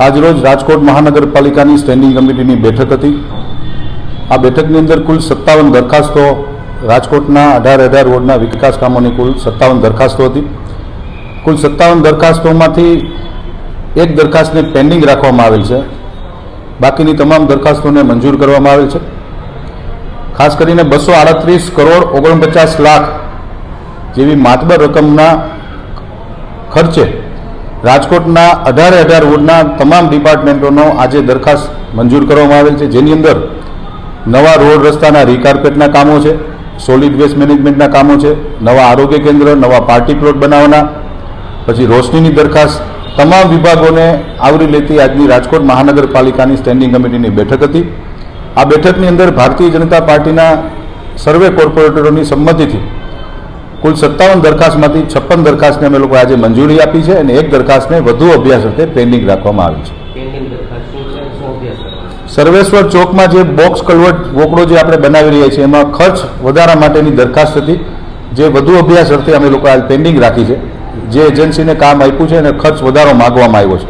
આજરોજ રાજકોટ મહાનગરપાલિકાની સ્ટેન્ડિંગ કમિટીની બેઠક હતી. આ બેઠકની અંદર કુલ સત્તાવન દરખાસ્તો રાજકોટના અઢાર અઢાર વોર્ડના વિકાસ કામોની કુલ સત્તાવન દરખાસ્તો હતી. કુલ સત્તાવન દરખાસ્તોમાંથી એક દરખાસ્તને પેન્ડિંગ રાખવામાં આવેલ છે. બાકીની તમામ દરખાસ્તોને મંજૂર કરવામાં આવેલ છે. ખાસ કરીને બસો આડત્રીસ કરોડ ઓગણપચાસ લાખ જેવી માતબર રકમના ખર્ચે રાજકોટના અઢારે અઢાર વોર્ડના તમામ ડિપાર્ટમેન્ટોનો આજે દરખાસ્ત મંજૂર કરવામાં આવેલ છે, જેની અંદર નવા રોડ રસ્તાના રીકાર્પેટના કામો છે સોલિડ વેસ્ટ મેનેજમેન્ટના કામો છે, નવા આરોગ્ય કેન્દ્ર, નવા પાર્ટી પ્લોટ બનાવવાના, પછી રોશનીની દરખાસ્ત તમામ વિભાગોને આવરી લેતી આજની રાજકોટ મહાનગરપાલિકાની સ્ટેન્ડિંગ કમિટીની બેઠક હતી. આ બેઠકની અંદર ભારતીય જનતા પાર્ટીના સર્વે કોર્પોરેટરોની સંમતિથી કુલ સત્તાવન દરખાસ્તમાંથી છપ્પન દરખાસ્તને અમે લોકો આજે મંજૂરી આપી છે અને એક દરખાસ્તને વધુ અભ્યાસ અર્થે પેન્ડિંગ રાખવામાં આવી છે. સર્વેશ્વર ચોકમાં જે બોક્સ કલવટ વોકડો જે આપણે બનાવી રહ્યા છીએ એમાં ખર્ચ વધારા માટેની દરખાસ્ત હતી. જે વધુ અભ્યાસ અર્થે અમે લોકો આજ પેન્ડિંગ રાખી છે. જે એજન્સીને કામ આપ્યું છે અને ખર્ચ વધારો માગવામાં આવ્યો છે.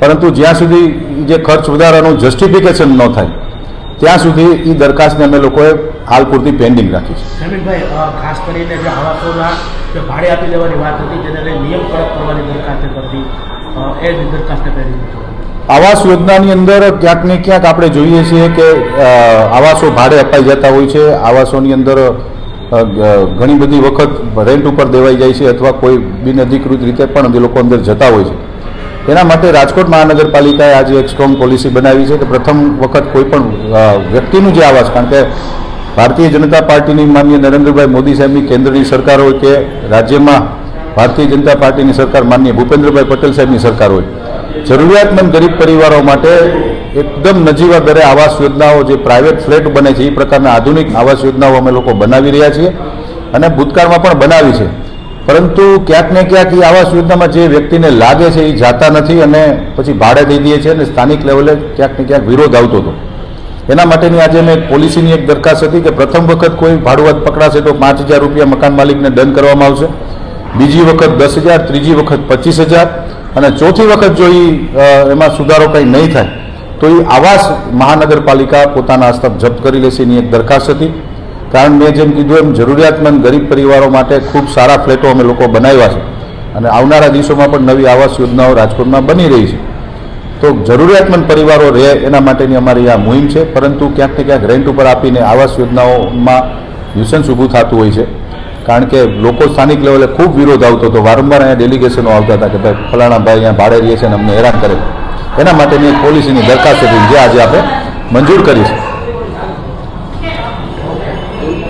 પરંતુ જ્યાં સુધી જે ખર્ચ વધારાનું જસ્ટિફિકેશન ન થાય ત્યાં સુધી એ દરખાસ્તને અમે લોકોએ હાલ પૂરતી પેન્ડિંગ રાખી છે. ખાસ કરીને જે આવાસોના જે ભાડે આપી દેવાની વાત હતી જેને નિયમ કડક કરવાની દરખાસ્ત કરતી એ દરખાસ્ત આવાસ યોજનાની અંદર ક્યાંક ને ક્યાંક આપણે જોઈએ છીએ કે આવાસો ભાડે અપાઈ જતા હોય છે. આવાસોની અંદર ઘણી બધી વખત રેન્ટ ઉપર દેવાઈ જાય છે અથવા કોઈ બિનઅધિકૃત રીતે પણ એ લોકો અંદર જતા હોય છે. એના માટે રાજકોટ મહાનગરપાલિકાએ આજે એક સ્ટ્રોંગ પોલિસી બનાવી છે કે પ્રથમ વખત કોઈ પણ વ્યક્તિનું જે આવાસ, કારણ કે ભારતીય જનતા પાર્ટીની માન્ય નરેન્દ્રભાઈ મોદી સાહેબની કેન્દ્રની સરકાર હોય કે રાજ્યમાં ભારતીય જનતા પાર્ટીની સરકાર માન્ય ભૂપેન્દ્રભાઈ પટેલ સાહેબની સરકાર હોય, જરૂરિયાતમંદ ગરીબ પરિવારો માટે એકદમ નજીવા દરે આવાસ યોજનાઓ જે પ્રાઇવેટ ફ્લેટ બને છે, એ પ્રકારના આધુનિક આવાસ યોજનાઓ અમે લોકો બનાવી રહ્યા છીએ અને ભૂતકાળમાં પણ બનાવી છે. પરંતુ ક્યાંક ને ક્યાંક એ આવાસ યોજનામાં જે વ્યક્તિને લાગે છે એ જાતા નથી અને પછી ભાડે દઈ દે છે અને સ્થાનિક લેવલે ક્યાંક ને ક્યાંક વિરોધ આવતો હતો. એના માટેની આજે મેં પોલિસીની એક દરખાસ્ત હતી કે પ્રથમ વખત કોઈ ભાડુઆત પકડાશે તો પાંચ હજાર રૂપિયા મકાન માલિકને દંડ કરવામાં આવશે. બીજી વખત દસ હજાર, ત્રીજી વખત પચીસ હજાર અને ચોથી વખત જો એ એમાં સુધારો કંઈ નહીં થાય, તો એ આવાસ મહાનગરપાલિકા પોતાના હસ્તક જપ્ત કરી લેશે એની એક દરખાસ્ત હતી. કારણ મેં જેમ કીધું એમ જરૂરિયાતમંદ ગરીબ પરિવારો માટે ખૂબ સારા ફ્લેટો અમે લોકો બનાવ્યા છે. અને આવનારા દિવસોમાં પણ નવી આવાસ યોજનાઓ રાજકોટમાં બની રહી છે. તો જરૂરિયાતમંદ પરિવારો રહે એના માટેની અમારી આ મુહિમ છે. પરંતુ ક્યાંક ને ક્યાંક રેન્ટ ઉપર આપીને આવાસ યોજનાઓમાં ન્યુસન્સ ઊભું થતું હોય છે. કારણ કે લોકો સ્થાનિક લેવલે ખૂબ વિરોધ આવતો હતો. વારંવાર અહીંયા ડેલિગેશનો આવતા હતા કે ભાઈ ફલાણા ભાઈ અહીંયા ભાડે રહીએ છે અને અમને હેરાન કરે એના માટેની એક પોલિસીની દરખાસ્ત હતી જે આજે આપણે મંજૂર કરી છે.